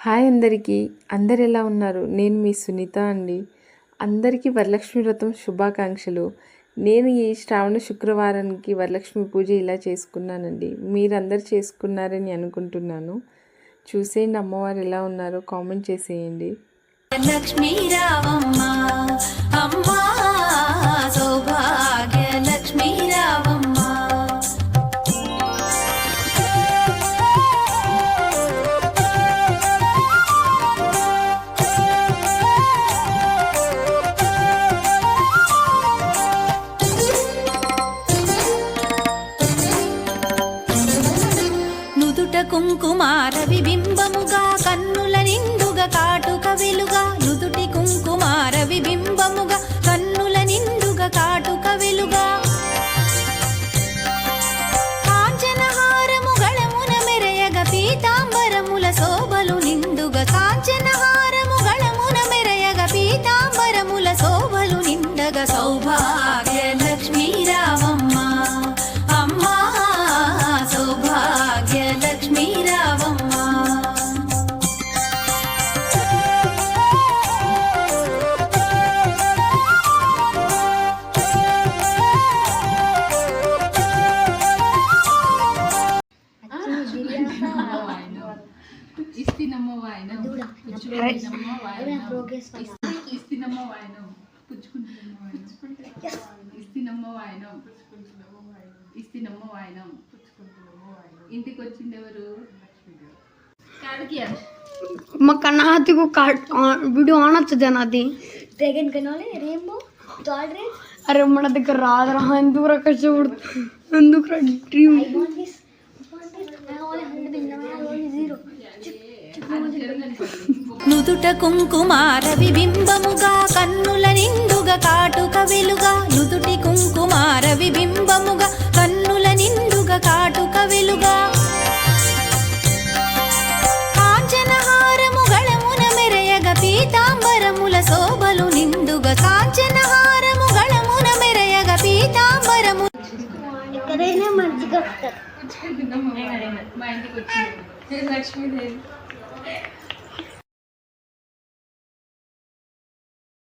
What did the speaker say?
Hi అందరికీ. అందరు ఎలా ఉన్నారు? నేను మీ సునీత అండి. అందరికీ వరలక్ష్మి వ్రతం శుభాకాంక్షలు. నేను ఈ శ్రావణ శుక్రవారానికి వరలక్ష్మి పూజ ఇలా చేసుకున్నానండి. మీరందరు చేసుకున్నారని అనుకుంటున్నాను. చూసేయండి అమ్మవారు ఎలా ఉన్నారో కామెంట్ చేసేయండి. లక్ష్మీ రావం కుంకుమార విబింబముగా కన్నుల నిండుగా కాటుక వెలుగా నుదుటి ఇస్తినమ్మో వాయనం. పుచ్చుకున్నమ్మో వాయనం. ఇస్తినమ్మో వాయనం. పుచ్చుకుంటున్నమ్మో వాయనం. ఇంటికి వచ్చింది ఎవరు? మా కన్నాతికు వీడియో ఆన్ అవుతుంది అన్నది డ్రాగన్ కనాలి రేంబో అరే మన దగ్గర రాదురా ఎందుకు రా కష్టపడుతుంది ఎందుకు రా డ్రీమ్ నుదుట కుంకుమార విబింబముగా కన్నుల నిండుగా కాటుక వెలుగా నుదుటి కుంకుమార విబింబముగా కన్నుల నిండుగా కాటుక వెలుగా కాంచనహారము గళమున మెరయగ పీతాంబరముల శోభలు నిండుగా. కాంచనహారము గళమున మెరయగ పీతాంబరము ఎక్కడైనా మంచిగా వస్తారు మా ఇంటికి వచ్చింది. లక్ష్మీదేవి.